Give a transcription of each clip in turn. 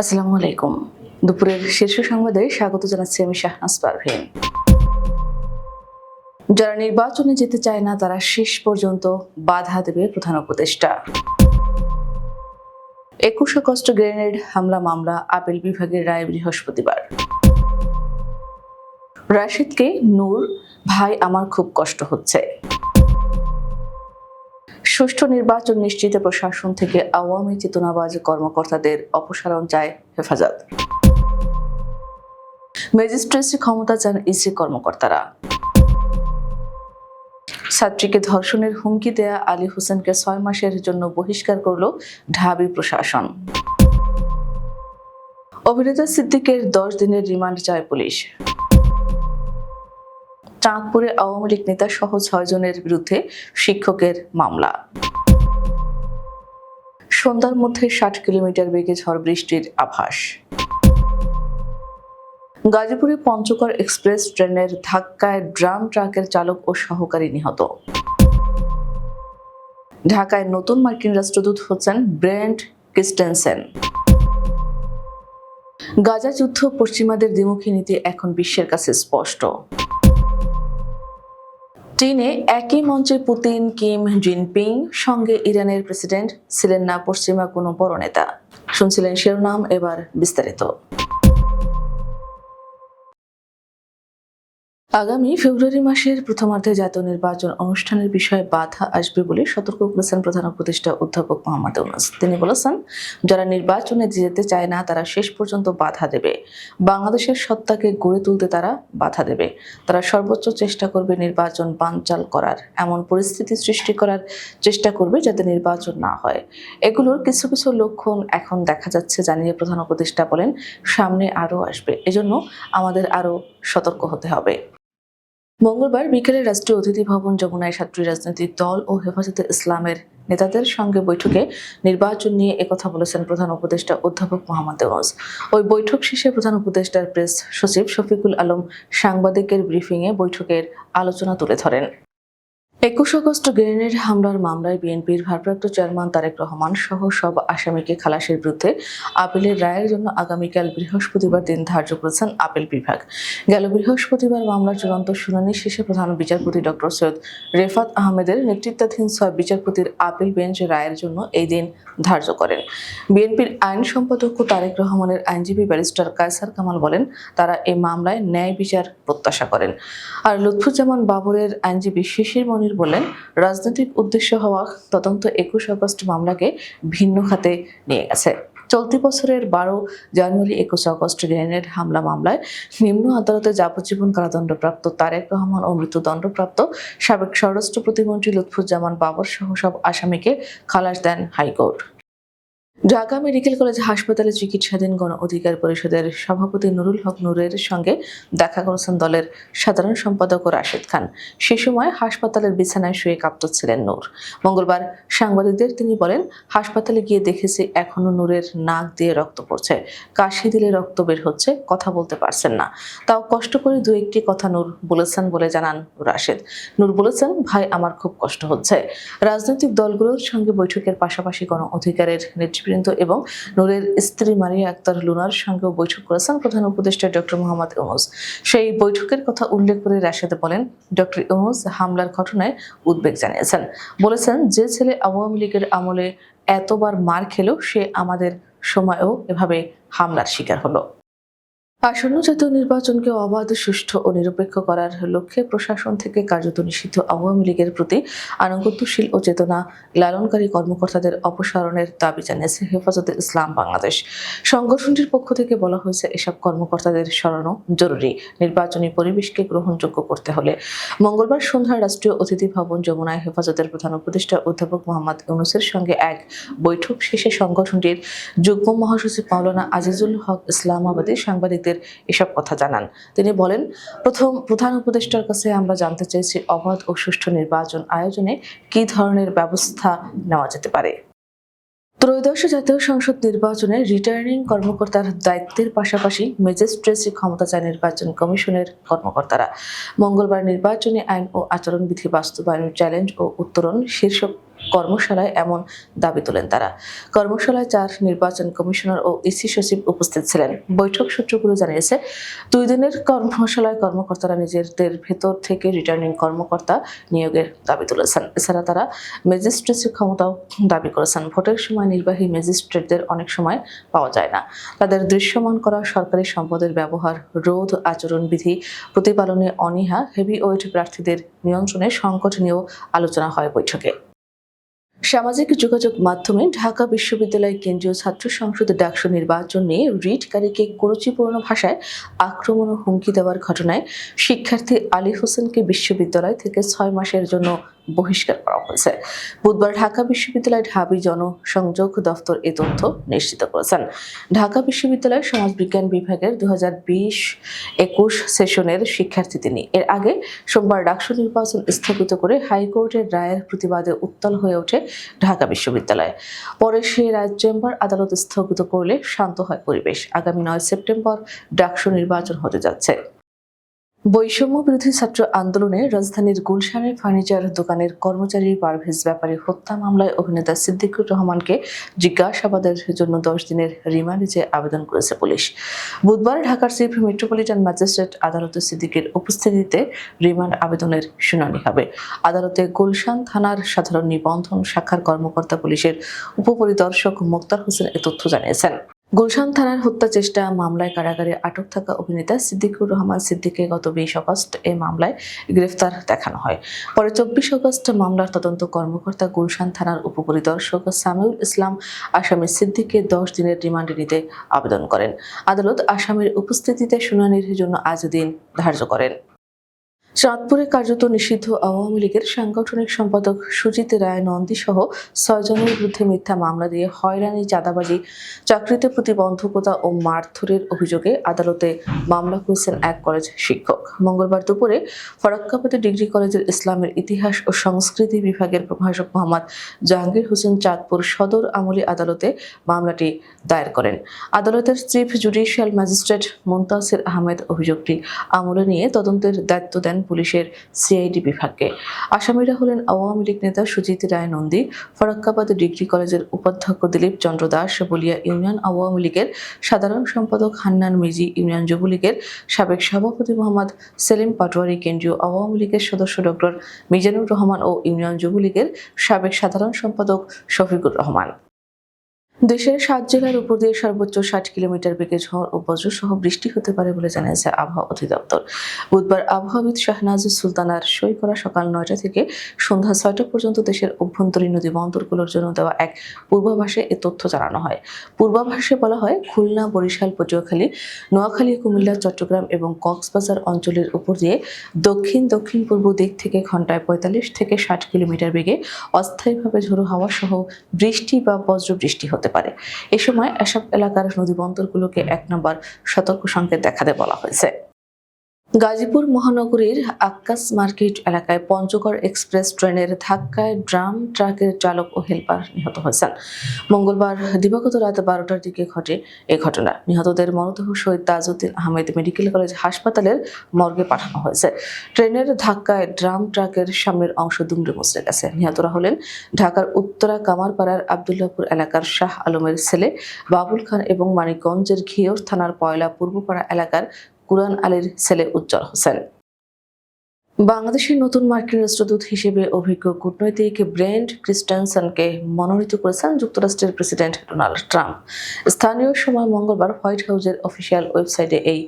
আসসালামু আলাইকুম। দুপুরের শীর্ষ সংবাদে স্বাগত জানাচ্ছি আমি শাহনাজ পারভীন যারা নির্বাচনে যেতে চায় না, তারা শেষ পর্যন্ত বাধা দেবে প্রধান উপদেষ্টা। একুশ আগস্ট গ্রেনেড হামলা মামলা আপিল বিভাগের রায় বৃহস্পতিবার। রাশিদকে নূর, ভাই আমার খুব কষ্ট হচ্ছে। সুষ্ঠু নির্বাচন নিশ্চিতে প্রশাসন থেকে আওয়ামী চেতনাবাজ কর্মকর্তাদের অপসারণ চায় হেফাজত। ম্যাজিস্ট্রেসি ক্ষমতা চান ইসি কর্মকর্তারা। ছাত্রীকে ধর্ষণের হুমকি দেয়া আলী হোসেনকে ছয় মাসের জন্য বহিষ্কার করল ঢাবি প্রশাসন। অভিনেতা সিদ্দিকের দশ দিনের রিমান্ড চায় পুলিশ। চাঁদপুরে আওয়ামী লীগ নেতা সহ ছয় জনের বিরুদ্ধে শিক্ষকের মামলা। সন্ধ্যার মধ্যে ষাট কিলোমিটার বেগে ঝড় বৃষ্টির আভাস। গাজীপুরে পঞ্চগড় এক্সপ্রেস ট্রেনের ধাক্কায় ড্রাম ট্রাকের চালক ও সহকারী নিহত। ঢাকায় নতুন মার্কিন রাষ্ট্রদূত হচ্ছেন ব্রেন্ট ক্রিস্টেনসেন গাজা যুদ্ধ পশ্চিমাদের দ্বিমুখী নীতি এখন বিশ্বের কাছে স্পষ্ট। চীনে একই মঞ্চে পুতিন, কিম জিনপিং, সঙ্গে ইরানের প্রেসিডেন্ট ছিলেন না পশ্চিমা কোনো বড় নেতা। শুনছিলেন শিরোনাম, এবার বিস্তারিত। আগামী ফেব্রুয়ারি মাসের প্রথমার্ধে জাতীয় নির্বাচন অনুষ্ঠানের বিষয়ে বাধা আসবে বলে সতর্ক করেছেন প্রধান উপদেষ্টা অধ্যাপক মোহাম্মদ ইউনুস। তিনি বলেছেন, যারা নির্বাচনে যেতে চায় না, তারা শেষ পর্যন্ত বাধা দেবে। বাংলাদেশের সত্তাকে গড়ে তুলতে তারা বাধা দেবে। তারা সর্বোচ্চ চেষ্টা করবে নির্বাচন বানচাল করার, এমন পরিস্থিতি সৃষ্টি করার চেষ্টা করবে যাতে নির্বাচন না হয়। এগুলোর কিছু কিছু লক্ষণ এখন দেখা যাচ্ছে, জানিয়ে প্রধান উপদেষ্টা বলেন, সামনে আরও আসবে। এজন্য আমাদের আরও সতর্ক হতে হবে। মঙ্গলবার বিকেলে রাষ্ট্রীয় অতিথি ভবন যমুনায় ছাত্রী রাজনৈতিক দল ও হেফাজতে ইসলামের নেতাদের সঙ্গে বৈঠকে নির্বাচন নিয়ে একথা বলেছেন প্রধান উপদেষ্টা অধ্যাপক মোহাম্মদ দেওয়াজ। ওই বৈঠক শেষে প্রধান উপদেষ্টার প্রেস সচিব শফিকুল আলম সাংবাদিকের ব্রিফিংয়ে বৈঠকের আলোচনা তুলে ধরেন। একুশ আগস্ট গ্রেনেড হামলার মামলায় বিএনপির ভারপ্রাপ্ত চেয়ারম্যান তারেক রহমান সহ সব আসামিকে খালাসের বিরুদ্ধে আপিলের রায়ের জন্য আগামীকাল বৃহস্পতিবার দিন ধার্য করেছেন আপিল বিভাগ। গেল বৃহস্পতিবার মামলার চূড়ান্ত শুনানি শেষে প্রধান বিচারপতি ডক্টর সৈয়দ রেফাত আহমেদের নেতৃত্বাধীন ছয় বিচারপতির আপিল বেঞ্চ রায়ের জন্য এই দিন ধার্য করেন। বিএনপির আইন সম্পাদক তারেক রহমানের আইনজীবী ব্যারিস্টার কায়সার কামাল বলেন, তারা এই মামলায় ন্যায় বিচার প্রত্যাশা করেন। আর লুৎফুজ্জামান বাবরের আইনজীবী শিশির মনির বলেন, রাজনৈতিক উদ্দেশ্য হওয়া তদন্ত একুশ আগস্ট মামলাকে ভিন্ন খাতে নিয়ে গেছে। চলতি বছরের বারো জানুয়ারি একুশ আগস্ট গ্রেনেড হামলা মামলায় নিম্ন আদালতে যাবজ্জীবন কারাদণ্ডপ্রাপ্ত তারেক রহমান ও মৃত্যুদণ্ডপ্রাপ্ত সাবেক স্বরাষ্ট্র প্রতিমন্ত্রী লুৎফুজ্জামান বাবর সহ সব আসামিকে খালাস দেন high court. Dhaka medical college হাসপাতালে চিকিৎসাধীন গণ অধিকার পরিষদের সভাপতি নুরুল হক নূরের সঙ্গে দেখা করেছেন দলের সাধারণ সম্পাদক রাশেদ খান। সে সময় হাসপাতালের বিছানায় শুয়ে কাঁপতেছিলেন নূর। মঙ্গলবার সাংবাদিকদের তিনি বলেন, হাসপাতালে গিয়ে দেখেছি এখনও নূরের নাক দিয়ে রক্ত পড়ছে। কাশি দিলে রক্ত বের হচ্ছে, কথা বলতে পারছেন না। তাও কষ্ট করে দু একটি কথা নূর বলেছেন বলে জানান রাশেদ। নূর বলেছেন, ভাই, আমার খুব কষ্ট হচ্ছে। রাজনৈতিক দলগুলোর সঙ্গে বৈঠকের পাশাপাশি গণ অধিকারের নেতৃবৃন্দ এবং নূরের স্ত্রী মারিয়া আক্তার লুনার সঙ্গেও বৈঠক করেছেন প্রধান উপদেষ্টা ডক্টর মোহাম্মদ ইউনুস। সেই বৈঠকের কথা উল্লেখ করে রাশেদ বলেন, ডক্টর ইউনুস হামলার ঘটনায় উদ্বেগ জানিয়েছেন। বলেছেন, যে ছেলে আওয়ামী লীগের আমলে এতবার মার খেলেও সে আমাদের সময়েও এভাবে হামলার শিকার হলো। আসন্ন জাতীয় নির্বাচনকে অবাধ, সুষ্ঠু ও নিরপেক্ষ করার লক্ষ্যে প্রশাসন থেকে কার্যত নিষিদ্ধ আওয়ামী লীগের প্রতি আনুগত্যশীল ও চেতনা লালনকারী কর্মকর্তাদের অপসারণের দাবি জানিয়েছে হেফাজতে ইসলাম বাংলাদেশ। সংগঠনটির পক্ষ থেকে বলা হয়েছে, এসব কর্মকর্তাদের সরানো জরুরি। নির্বাচনী পরিবেশকে গ্রহণযোগ্য করতে হলে মঙ্গলবার সন্ধ্যায় রাষ্ট্রীয় অতিথি ভবন যমুনায় হেফাজতের প্রধান উপদেষ্টা অধ্যাপক মোহাম্মদ ইউনুসের সঙ্গে এক বৈঠক শেষে সংগঠনটির যুগ্ম মহাসচিব মাওলানা আজিজুল হক ইসলামাবাদী সাংবাদিকদের এসব কথা জানান। তিনি বলেন, প্রথম প্রধান উপদেষ্টার কাছে আমরা জানতে চেয়েছি অবাধ ও সুষ্ঠু নির্বাচন আয়োজনে কী ধরনের ব্যবস্থা নেওয়া যেতে পারে। ত্রয়োদশ জাতীয় সংসদ নির্বাচনে রিটার্নিং কর্মকর্তার দায়িত্বের পাশাপাশি ম্যাজিস্ট্রেসি ক্ষমতা চায় নির্বাচন কমিশনের কর্মকর্তারা। মঙ্গলবার নির্বাচনী আইন ও আচরণবিধি বাস্তবায়নের চ্যালেঞ্জ ও উত্তরণ শীর্ষক কর্মশালায় এমন দাবি তোলেন তারা। কর্মশালায় চার নির্বাচন কমিশনার ও ইসি সচিব উপস্থিত ছিলেন। বৈঠক সূত্রগুলো জানিয়েছে, দুই দিনের কর্মশালায় কর্মকর্তারা নিজেদের ভেতর থেকে রিটার্নিং কর্মকর্তা নিয়োগের দাবি তুলেছেন। এছাড়া তারা ম্যাজিস্ট্রেসি ক্ষমতাও দাবি করেছেন। ভোটের সময় নির্বাহী ম্যাজিস্ট্রেটদের অনেক সময় পাওয়া যায় না। তাদের দৃশ্যমান করা সরকারি সম্পদের ব্যবহার, রোধ আচরণবিধি প্রতিপালনে অনীহা হেভি ওয়েট প্রার্থীদের নিয়ন্ত্রণে সংকট নিয়েও আলোচনা হয় বৈঠকে। সামাজিক যোগাযোগ মাধ্যমে ঢাকা বিশ্ববিদ্যালয় কেন্দ্রীয় ছাত্র সংসদ ডাকসু নির্বাচন নিয়ে রিটকারীকে কুরুচিপূর্ণ ভাষায় আক্রমণ ও হুমকি দেওয়ার ঘটনায় শিক্ষার্থী আলী হোসেনকে বিশ্ববিদ্যালয় থেকে ছয় মাসের জন্য বহিষ্কার করা হয়েছে। বুধবার ঢাকা বিশ্ববিদ্যালয় ঢাবি জনসংযোগ দফতর এ তথ্য নিশ্চিত করেছেন। ঢাকা বিশ্ববিদ্যালয় সমাজবিজ্ঞান বিভাগের দু হাজার বিশ একুশ সেশনের শিক্ষার্থী তিনি। এর আগে সোমবার ডাকসু নির্বাচন স্থগিত করে হাইকোর্টের রায়ের প্রতিবাদে উত্তাল হয়ে ওঠে ঢাকা বিশ্ববিদ্যালয়। পরে সেই রায় চেম্বার আদালত স্থগিত করলে শান্ত হয় পরিবেশ। আগামী নয় সেপ্টেম্বর ডাকসু নির্বাচন হতে যাচ্ছে। বৈষম্য বিরোধী ছাত্র আন্দোলনে রাজধানীর গুলশানের ফার্নিচার দোকানের কর্মচারী পারভেজ ব্যাপারী হত্যা মামলায় অভিনেতা সিদ্দিকুর রহমানকে জিজ্ঞাসাবাদের জন্য দশ দিনের রিমান্ডে চেয়ে আবেদন করেছে পুলিশ। বুধবার ঢাকার চিফ মেট্রোপলিটন ম্যাজিস্ট্রেট আদালতে সিদ্দিকের উপস্থিতিতে রিমান্ড আবেদনের শুনানি হবে। আদালতে গুলশান থানার সাধারণ নিবন্ধন শাখার কর্মকর্তা পুলিশের উপপরিদর্শক মোক্তার হোসেন এ তথ্য জানিয়েছেন। গুলশান থানার হত্যা চেষ্টা মামলায় কারাগারে আটক থাকা অভিনেতা সিদ্দিকুর রহমান সিদ্দিককে গত বিশ আগস্ট এই মামলায় গ্রেফতার দেখানো হয়। পরে চব্বিশ আগস্ট মামলার তদন্ত কর্মকর্তা গুলশান থানার উপপরিদর্শক সামিউল ইসলাম আসামি সিদ্দিককে দশ দিনের রিমান্ডে নিতে আবেদন করেন। আদালত আসামির উপস্থিতিতে শুনানির জন্য আজ দিন ধার্য করেন। চাঁদপুরে কার্যত নিষিদ্ধ আওয়ামী লীগের সাংগঠনিক সম্পাদক সুজিত রায় নন্দী সহ ছয়জনের বিরুদ্ধে মিথ্যা মামলা দিয়ে হয়রানি, চাঁদাবাজি, চাকরিতে প্রতিবন্ধকতা ও মারধরের অভিযোগে আদালতে মামলা করেছেন এক কলেজ শিক্ষক। মঙ্গলবার দুপুরে ফরাক্কাবাদী ডিগ্রি কলেজের ইসলামের ইতিহাস ও সংস্কৃতি বিভাগের প্রভাষক মোহাম্মদ জাহাঙ্গীর হোসেন চাঁদপুর সদর আমলি আদালতে মামলাটি দায়ের করেন। আদালতের chief judicial magistrate Muntasir Ahmed অভিযোগটি আমলে নিয়ে তদন্তের দায়িত্ব দেন পুলিশের সিআইডি বিভাগকে। আসামিরা হলেন আওয়ামী লীগ নেতা সুজিত রায় নন্দী, ফরাক্কাবাদ ডিগ্রি কলেজের উপাধ্যক্ষ দিলীপ চন্দ্র দাস বলিয়া ইউনিয়ন আওয়ামী লীগের সাধারণ সম্পাদক হান্নান মিজি, ইউনিয়ন যুবলীগের সাবেক সভাপতি মোহাম্মদ সেলিম পাটোয়ারি, কেন্দ্রীয় আওয়ামী লীগের সদস্য ডক্টর মিজানুর রহমান ও ইউনিয়ন যুবলীগের সাবেক সাধারণ সম্পাদক শফিকুর রহমান। দেশের সাত জেলার উপর দিয়ে সর্বোচ্চ ষাট কিলোমিটার বেগে ঝড় ও বজ্রসহ বৃষ্টি হতে পারে বলে জানিয়েছে আবহাওয়া অধিদপ্তর। বুধবার আবহাওয়াবিদ শাহনাজ সুলতানার সই করা সকাল নয়টা থেকে সন্ধ্যা ছয়টা পর্যন্ত দেশের অভ্যন্তরীণ নদী বন্দরগুলোর জন্য দেওয়া এক পূর্বাভাসে এ তথ্য জানানো হয়। পূর্বাভাসে বলা হয়, খুলনা, বরিশাল, পটুয়াখালী, নোয়াখালী, কুমিল্লা, চট্টগ্রাম এবং কক্সবাজার অঞ্চলের উপর দিয়ে দক্ষিণ দক্ষিণ পূর্ব দিক থেকে ঘন্টায় পঁয়তাল্লিশ থেকে ষাট কিলোমিটার বেগে অস্থায়ীভাবে ঝোড়ো হাওয়া সহ বৃষ্টি বা বজ্র বৃষ্টি হতে পারে। এ সময় এসব এলাকার নদী বন্দরগুলোকে এক নম্বর সতর্ক সংকেত দেখাতে বলা হয়েছে। গাজীপুর মহানগরীর আক্কাস মার্কেট এলাকায় পঞ্চগড় এক্সপ্রেস ট্রেনের ধাক্কায় ড্রাম ট্রাকের চালক ও হেলপার নিহত হয়েছেন। মঙ্গলবার দিবাগত রাত বারোটার দিকে ঘটে এ ঘটনা। নিহতদের মরদেহ শহীদ তাজউদ্দিন আহমেদ মেডিকেল কলেজ হাসপাতালের মর্গে পাঠানো হয়েছে। ট্রেনের ধাক্কায় ড্রাম ট্রাকের সামনের অংশ দুমড়ে মুচড়ে গেছে। নিহতরা হলেন ঢাকার উত্তরা কামারপাড়ার আবদুল্লাপুর এলাকার শাহ আলমের ছেলে, বাবুল খান এবং মানিকগঞ্জের ঘিওর থানার পয়লা পূর্বপাড়া এলাকার কুরআন আলীর ছেলে উজ্জ্বল হোসেন। বাংলাদেশের নতুন মার্কিন রাষ্ট্রদূত হিসেবে অভিজ্ঞ কূটনৈতিক ব্রেন্ড ক্রিস্টেনসনকে মনোনীত করেছেন যুক্তরাষ্ট্রের প্রেসিডেন্ট ডোনাল্ড ট্রাম্প। স্থানীয় সময় মঙ্গলবার হোয়াইট হাউসের অফিসিয়াল ওয়েবসাইটে এই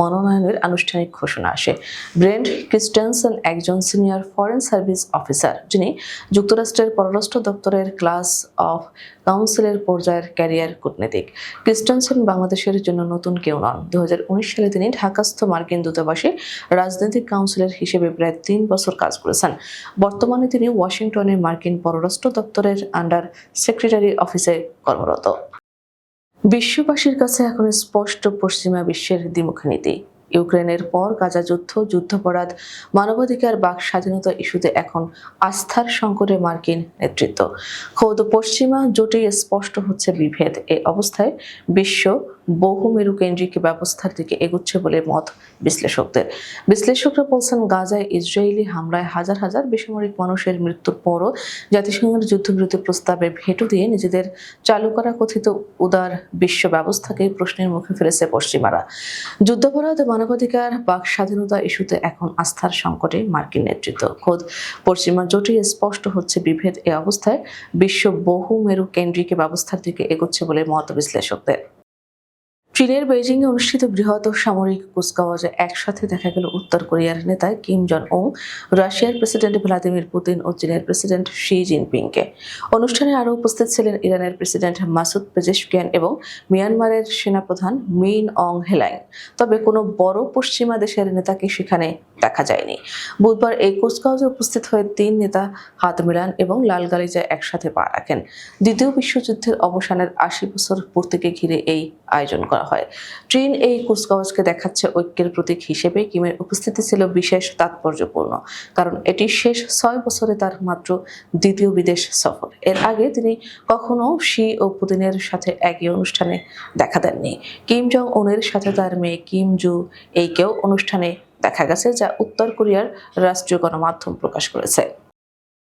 মনোনয়নের আনুষ্ঠানিক ঘোষণা আসে। ব্রেন্ড ক্রিস্টেনসন একজন সিনিয়র ফরেন সার্ভিস অফিসার, যিনি যুক্তরাষ্ট্রের পররাষ্ট্র দপ্তরের ক্লাস অফ কাউন্সিলের পর্যায়ের ক্যারিয়ার কূটনীতিক। ক্রিস্টেনসন বাংলাদেশের জন্য নতুন কেউ নন। দু সালে তিনি ঢাকাস্থ মার্কিন দূতাবাসে রাজনৈতিক কাউন্সিলর হিসেবে প্রায় তিন বছর কাজ করেছেন। বর্তমানে তিনি ওয়াশিংটনে মার্কিন পররাষ্ট্র দপ্তরের আন্ডার সেক্রেটারি অফিসে কর্মরত। বিশ্ববাসীর কাছে এখন স্পষ্ট পশ্চিমা বিশ্বের দ্বিমুখী নীতি। ইউক্রেনের পর গাজা যুদ্ধ, যুদ্ধাপরাধ, মানবাধিকার বাক স্বাধীনতা ইস্যুতে এখন আস্থার সংকটে মার্কিন নেতৃত্ব। খোদ পশ্চিমা জোটেই স্পষ্ট হচ্ছে বিভেদ। এ অবস্থায় বিশ্ব বহুমেরু কেন্দ্রিক ব্যবস্থার দিকে এগুচ্ছে বলে মত বিশ্লেষকদের। বিশ্লেষকরা বলছেন, গাজায় ইসরায়েলি হামলায় হাজার হাজার বেসামরিক মানুষের মৃত্যুর পরও জাতিসংঘের যুদ্ধবিরতি প্রস্তাবে ভেটো দিয়ে নিজেদের চালু করা কথিত উদার বিশ্ব ব্যবস্থাকে প্রশ্নের মুখে ফেলেছে পশ্চিমারা। যুদ্ধাপরাধ, মানবাধিকার, বাক স্বাধীনতা ইস্যুতে এখন আস্থার সংকটে মার্কিন নেতৃত্ব। খোদ পশ্চিমা জোটে স্পষ্ট হচ্ছে বিভেদ। এ অবস্থায় বিশ্ব বহুমেরু কেন্দ্রিক ব্যবস্থার দিকে এগোচ্ছে বলে মত বিশ্লেষকদের। চীনের বেইজিং এ অনুষ্ঠিত বৃহৎ সামরিক কুচকাওয়াজে একসাথে দেখা গেল উত্তর কোরিয়ার নেতা কিম জন ও রাশিয়ার প্রেসিডেন্ট ভ্লাদিমির পুতিন ও চীনের প্রেসিডেন্ট শি জিনপিংকে। অনুষ্ঠানে আরও উপস্থিত ছিলেন ইরানের প্রেসিডেন্ট মাসুদ পেজেশকিয়ান এবং মিয়ানমারের সেনাপ্রধান মিন অং হেলাইন। তবে কোনো বড় পশ্চিমা দেশের নেতাকে সেখানে দেখা যায়নি। বুধবার এই কুচকাওয়াজে উপস্থিত হয়ে তিন নেতা হাত মিলান এবং লাল গালিচায় একসাথে পা রাখেন। দ্বিতীয় বিশ্বযুদ্ধের অবসানের আশি বছর পূর্তিকে ঘিরে এই আয়োজন করা হয়। চীন এই কুচকাওয়াজকে দেখাচ্ছে ঐক্যের প্রতীক হিসেবে। কিমের উপস্থিতি ছিল বিশেষ তাৎপর্যপূর্ণ, কারণ এটি শেষ ছয় বছরে তার মাত্র দ্বিতীয় বিদেশ সফর। এর আগে তিনি কখনো শি ও পুতিনের সাথে একই অনুষ্ঠানে দেখা দেননি। কিম জং উনের সাথে তার মেয়ে কিম জু এইকেও অনুষ্ঠানে দেখা গেছে, যা উত্তর কোরিয়ার রাষ্ট্রীয় গণমাধ্যম প্রকাশ করেছে।